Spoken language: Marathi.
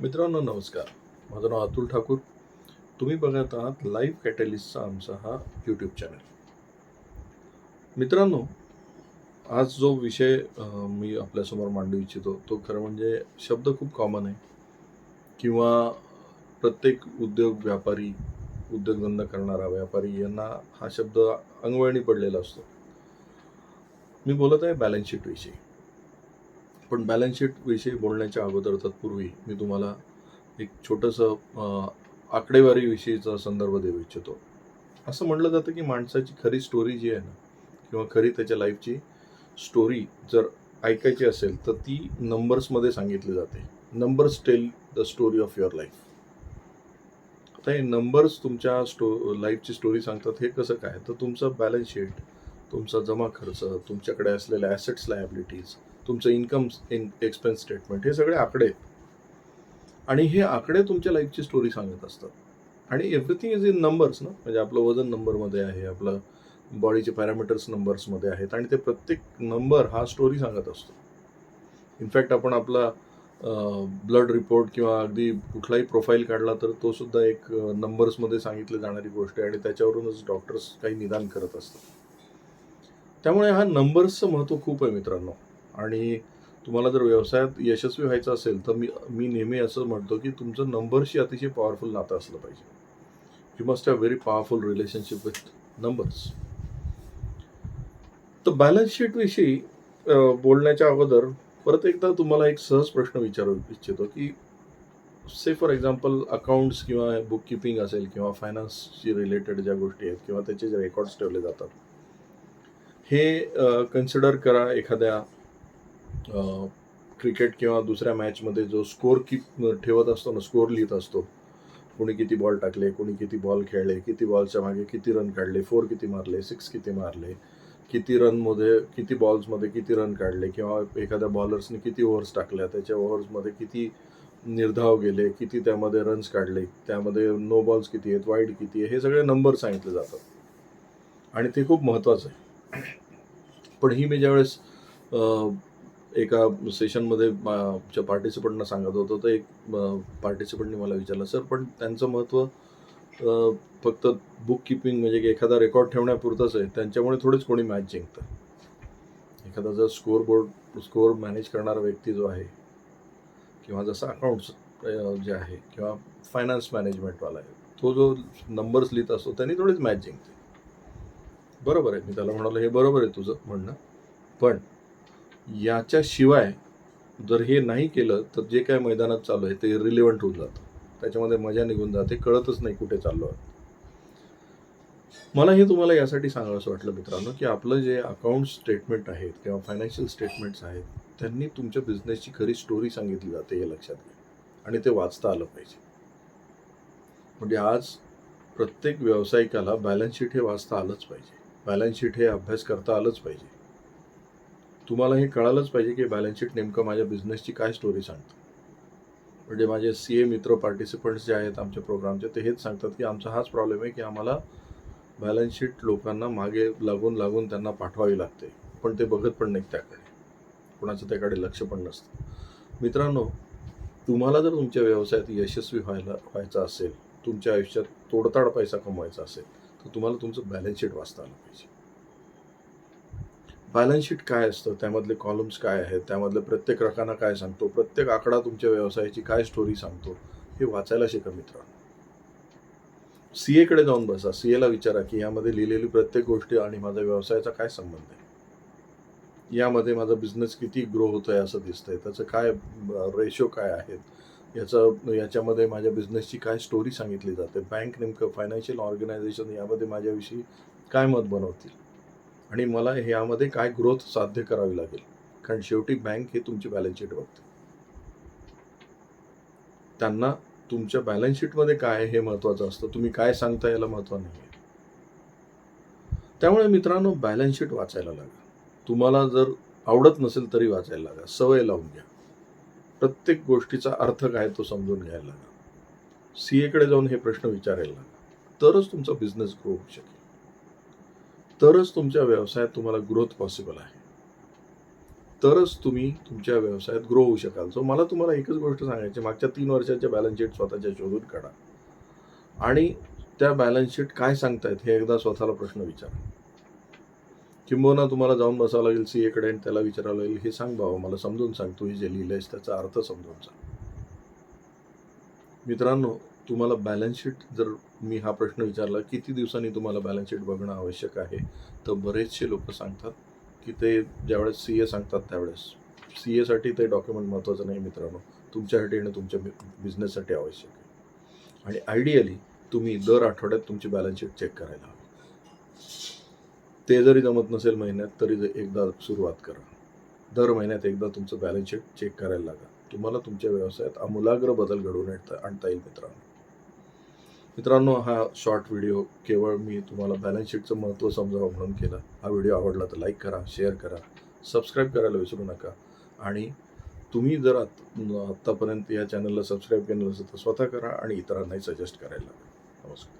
मित्रांनो नमस्कार. माझं नाव अतुल ठाकूर. तुम्ही बघत आहात लाईव्ह कॅटलिस्टचा आमचा हा यूट्यूब चॅनल मित्रांनो आज जो विषय मी आपल्यासमोर मांडू इच्छितो तो खरं म्हणजे शब्द खूप कॉमन आहे. किंवा प्रत्येक उद्योग व्यापारी उद्योगधंदा करणारा व्यापारी यांना हा शब्द अंगवळणी पडलेला असतो. मी बोलत आहे बॅलन्स शीटविषयी पण बॅलन्स शीट विषयी बोलण्याच्या अगोदर तत्पूर्वी मी तुम्हाला एक छोटंसं आकडेवारी आकडेवारीविषयीचा संदर्भ देऊ इच्छितो. असं म्हटलं जातं की माणसाची खरी स्टोरी जी आहे ना किंवा खरी त्याच्या लाईफची स्टोरी जर ऐकायची असेल तर ती नंबर्समध्ये सांगितली जाते. Numbers tell the story of your life आता हे नंबर्स तुमच्या स्टो लाईफची स्टोरी सांगतात हे कसं काय? तर तुमचं बॅलन्स शीट तुमचा जमा खर्च तुमच्याकडे असलेल्या ॲसेट्स लायबिलिटीज तुमचं इन्कम एक्सपेन्स स्टेटमेंट हे सगळे आकडे आहेत. आणि हे आकडे तुमच्या लाईफची स्टोरी सांगत असतात. आणि एव्हरीथिंग इज इन नंबर्स ना? म्हणजे आपलं वजन नंबरमध्ये आहे आपलं बॉडीचे पॅरामीटर्स नंबर्समध्ये आहेत आणि ते प्रत्येक नंबर हा स्टोरी सांगत असतो. इनफॅक्ट आपण आपला ब्लड रिपोर्ट किंवा अगदी कुठलाही प्रोफाईल काढला तर तो सुद्धा एक नंबर्समध्ये सांगितली जाणारी गोष्ट आहे आणि त्याच्यावरूनच डॉक्टर्स काही निदान करत असतात. त्यामुळे हा नंबर्सचं महत्त्व खूप आहे मित्रांनो. आणि तुम्हाला जर व्यवसायात यशस्वी व्हायचं असेल तर मी मी नेहमी असं म्हणतो की तुमचं नंबरशी अतिशय पॉवरफुल नातं असलं पाहिजे. You must have very powerful relationship with numbers तर बॅलन्स शीटविषयी बोलण्याच्या अगोदर परत एकदा तुम्हाला एक सहज प्रश्न विचारू इच्छितो की से फॉर एक्झाम्पल अकाउंट्स किंवा बुक किपिंग असेल किंवा फायनान्सशी रिलेटेड ज्या गोष्टी आहेत किंवा त्याचे जे रेकॉर्ड्स ठेवले जातात हे कन्सिडर करा एखाद्या क्रिकेट किंवा दुसऱ्या मॅचमध्ये जो स्कोर कीप ठेवत असतो ना स्कोर लिहित असतो. कोणी किती बॉल टाकले कोणी किती बॉल खेळले किती बॉलच्या मागे किती रन काढले फोर किती मारले सिक्स किती मारले किती रनमध्ये किती बॉल्समध्ये किती रन काढले किंवा एखाद्या बॉलर्सने किती ओव्हर्स टाकल्या त्याच्या ओव्हर्समध्ये किती निर्धाव गेले किती त्यामध्ये रन्स काढले त्यामध्ये नो बॉल्स किती आहेत वाईड किती आहे हे सगळे नंबर सांगितले जातात. आणि ते खूप महत्त्वाचं आहे. पण ही मी ज्यावेळेस एका सेशनमध्ये च्या पार्टिसिपंटना सांगत होतो तर एक पार्टिसिपंटने मला विचारलं सर पण त्यांचं महत्त्व फक्त बुक किपिंग म्हणजे की एखादा रेकॉर्ड ठेवण्यापुरतंच आहे. त्यांच्यामुळे थोडेच कोणी मॅच जिंकतं. एखादा जर स्कोअर बोर्ड स्कोअर मॅनेज करणारा व्यक्ती जो आहे किंवा जसं अकाउंट्स जे आहे किंवा फायनान्स मॅनेजमेंटवाला आहे तो जो नंबर्स लिहित असतो त्यांनी थोडीच मॅच जिंकते. बरोबर आहे. मी त्याला म्हणालो हे बरोबर आहे तुझं म्हणणं. पण याच्याशिवाय जर हे नाही केलं तर जे काय मैदानात चालू आहे ते रिलेवंट होऊन जातं. त्याच्यामध्ये मजा निघून जाते कळतच नाही कुठे चाललो आहे मला हे तुम्हाला यासाठी सांगावंसं वाटलं मित्रांनो की आपलं जे अकाउंट स्टेटमेंट आहेत किंवा फायनान्शियल स्टेटमेंट्स आहेत त्यांनी तुमच्या बिझनेसची खरी स्टोरी सांगितली जाते हे लक्षात घ्या. आणि ते वाचता आलं पाहिजे. म्हणजे आज प्रत्येक व्यावसायिकाला बॅलन्स शीट हे वाचता आलंच पाहिजे. बॅलन्स शीट हे अभ्यास करता आलंच पाहिजे. तुम्हाला हे कळालंच पाहिजे की बॅलन्स शीट नेमकं माझ्या बिझनेसची काय स्टोरी सांगतं. म्हणजे माझे सी ए मित्र पार्टिसिपंट्स जे आहेत आमच्या प्रोग्रामचे ते हेच सांगतात की आमचा हाच प्रॉब्लेम आहे की आम्हाला बॅलन्स शीट लोकांना मागे लागून लागून त्यांना पाठवावी लागते. पण ते बघत पण नाहीत त्याकडे. कोणाचं त्याकडे लक्ष पण नसतं. मित्रांनो तुम्हाला जर तुमच्या व्यवसायात यशस्वी व्हायला व्हायचं असेल तुमच्या आयुष्यात तोडताड पैसा कमवायचा असेल तर तुम्हाला तुमचं बॅलन्स शीट वाचता आलं पाहिजे. बॅलन्स शीट काय असतं? त्यामधले कॉलम्स काय आहेत? त्यामधले प्रत्येक रकाना काय सांगतो? प्रत्येक आकडा तुमच्या व्यवसायाची काय स्टोरी सांगतो? हे वाचायला शिका मित्रांनो. सी एकडे जाऊन बसा. सी एला विचारा की यामध्ये लिहिलेली प्रत्येक गोष्टी आणि माझा व्यवसायाचा काय संबंध आहे? यामध्ये माझा बिझनेस किती ग्रो होतोय असं दिसतंय. त्याचं काय रेशो काय आहेत? याचं याच्यामध्ये माझ्या बिझनेसची काय स्टोरी सांगितली जाते? बँक नेमकं फायनान्शियल ऑर्गनायझेशन यामध्ये माझ्याविषयी काय मत बनवतील? आणि मला ह्यामध्ये काय ग्रोथ साध्य करावी लागेल? कारण शेवटी बँक हे तुमची बॅलन्स शीट बघते. त्यांना तुमच्या बॅलन्स शीटमध्ये काय हे महत्त्वाचं असतं. तुम्ही काय सांगता याला महत्त्व नाही त्यामुळे मित्रांनो बॅलन्स शीट वाचायला लागा. तुम्हाला जर आवडत नसेल तरी वाचायला लागा. सवय लावून घ्या. प्रत्येक गोष्टीचा अर्थ काय तो समजून घ्यायला लागा. सी एकडे जाऊन हे प्रश्न विचारायला लागा. तरच तुमचा बिझनेस ग्रो होऊ शकेल. तरच तुमच्या व्यवसायात तुम्हाला ग्रोथ पॉसिबल आहे. तरच तुम्ही तुमच्या व्यवसायात ग्रो होऊ शकाल. सो मला तुम्हाला एकच गोष्ट सांगायची मागच्या तीन वर्षाच्या बॅलन्स शीट स्वतःच्या शोधून काढा. आणि त्या बॅलन्स शीट काय सांगतायत हे एकदा स्वतःला प्रश्न विचारा. किंबहुना तुम्हाला जाऊन बसावं लागेल सी एकडे आणि त्याला विचारावं लागेल हे सांग बाबा मला समजून सांग तू हे जे लिहिलंयस त्याचा अर्थ समजून सांग. मित्रांनो तुम्हाला बॅलन्स शीट जर मी हा प्रश्न विचारला किती दिवसांनी तुम्हाला बॅलन्स शीट बघणं आवश्यक आहे? तर बरेचसे लोक सांगतात की ते ज्यावेळेस सी ए सांगतात त्यावेळेस. सी एसाठी ते डॉक्युमेंट महत्त्वाचं नाही मित्रांनो. तुमच्यासाठी आणि तुमच्या बिझनेससाठी आवश्यक आहे. आणि आयडियली तुम्ही दर आठवड्यात तुमची बॅलन्स शीट चेक करायला हवी. ते जरी जमत नसेल महिन्यात तरी एकदा सुरुवात करा. दर महिन्यात एकदा तुमचं बॅलन्स शीट चेक करायला लागा. तुम्हाला तुमच्या व्यवसायात आमूलाग्र बदल घडवून येता आणता येईल मित्रांनो. मित्रांनो हा शॉर्ट व्हिडिओ केवळ मी तुम्हाला बॅलन्स शीटचं महत्त्व समजावं म्हणून केला. हा व्हिडिओ आवडला तर लाईक करा शेअर करा सबस्क्राईब करायला विसरू नका. आणि तुम्ही जर आत आत्तापर्यंत या चॅनलला सबस्क्राईब केलं नसेल तर स्वतः करा आणि इतरांनाही सजेस्ट करायला नमस्कार.